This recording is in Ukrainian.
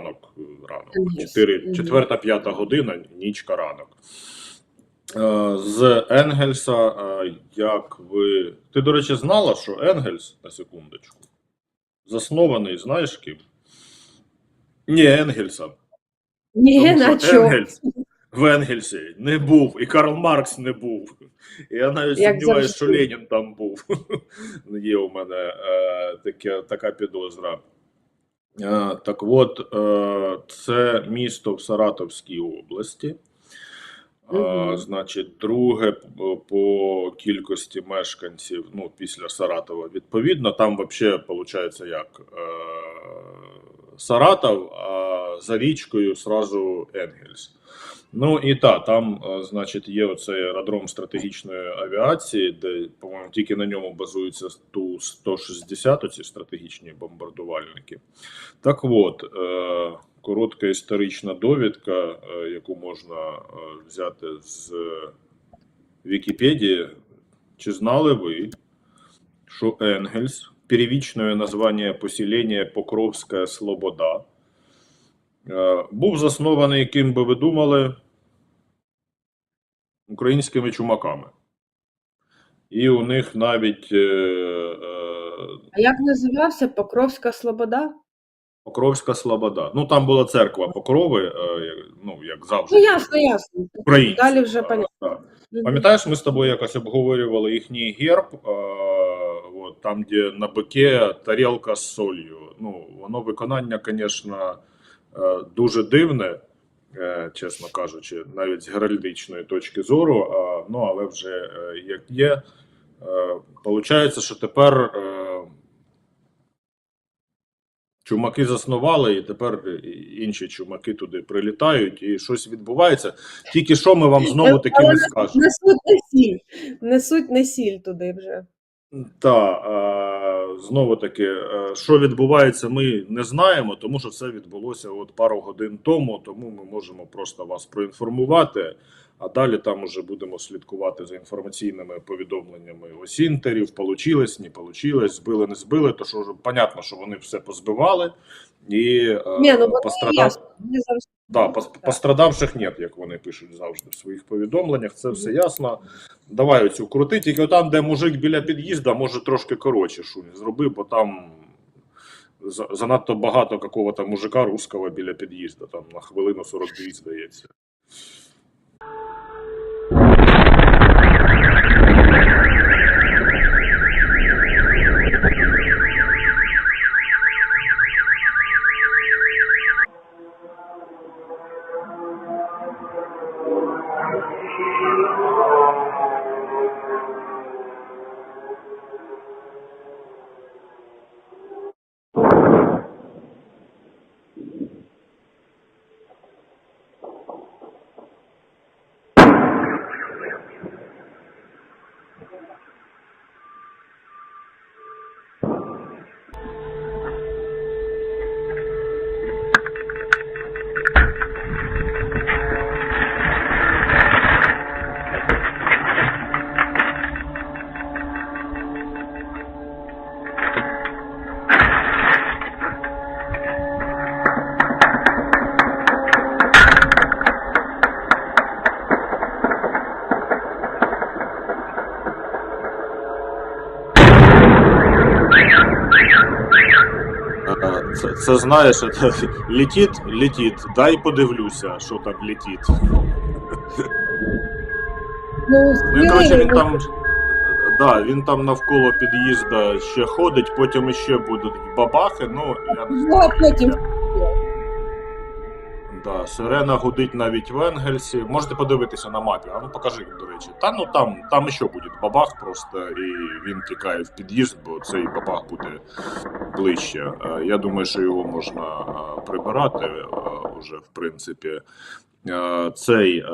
ранок, ранок. Енгельс. 4, Мгм. 4-5 година, нічка ранок. Е, З Енгельса, е, як ви. Ти, до речі, знала, що Енгельс, на секундочку, заснований, знаєш ким? Ні, Енгельсом. Ні, на чому? Енгельс в Енгельсі не був, і Карл Маркс не був. Я навіть сумніваюся, що. Ленін там був. Є у мене е, таке, така підозра. Е, так от, е, це місто в Саратовській області. Мгм. Значить, друге по- кількості мешканців, ну, після Саратова, відповідно, там взагалі виходить як Саратов, а за річкою сразу Енгельс. Ну і так, там, е, значить, є оцей аеродром стратегічної авіації, де, по-моєму, тільки на ньому базуються Ту-160, оці стратегічні бомбардувальники. Так от, е, коротка історична довідка, е, яку можна взяти з Вікіпедії. Чи знали ви, що Енгельс, первічне названня поселення Покровська Слобода, був заснований, ким би ви думали, українськими чумаками. І у них навіть е, е, А як називався Покровська Слобода? Покровська Слобода. Ну там була церква Покрови, е, ну як завжди. Ну, ясно, ясно. Українці. Далі вже Е, понятно. Пам'ятаєш, ми з тобою якось обговорювали їхній герб, е, от, там, де на бике тарілка з солью. Ну, воно виконання, звісно, е, дуже дивне, е, чесно кажучи, навіть з геральдичної точки зору. Ну, але вже е, як є. Е, Получається, що тепер е, чумаки заснували, і тепер інші чумаки туди прилітають, і щось відбувається. Тільки що ми вам знову таки не скажемо. Несуть не сіль. Несуть не сіль туди вже. Так, знову таки, е, що відбувається, ми не знаємо, тому що це відбулося от пару годин тому, тому ми можемо просто вас проінформувати. А далі там уже будемо слідкувати за інформаційними повідомленнями осінтерів, получилось, не получилось, збили, не збили. То що вже понятно, що вони все позбивали і е, Ні, ну пострадав... ясно. Завжди Да, пострадавших нет, як вони пишуть завжди в своїх повідомленнях. Це все ясно. Давай оцю крути. Тільки там, де мужик біля під'їзда, може трошки коротше шумі зроби, бо там занадто багато какого-то мужика русского біля під'їзда. Там на хвилину 42, здається. Це, це знаєш, це, літіт, летить. Дай подивлюся, що там літіт. Ну, Ну, коротше, він там. Да, він там навколо під'їзда ще ходить, потім ще будуть бабахи. Ну, я не Ну, знаю. а потім Да, сирена гудить навіть в Енгельсі. Можете подивитися на мапі. А ну покажи, до речі. Та ну там, там ще буде бабах просто, і він тікає в під'їзд, бо цей бабах буде ближче. Е, Я думаю, що його можна е, прибирати е, уже, в принципі. Цей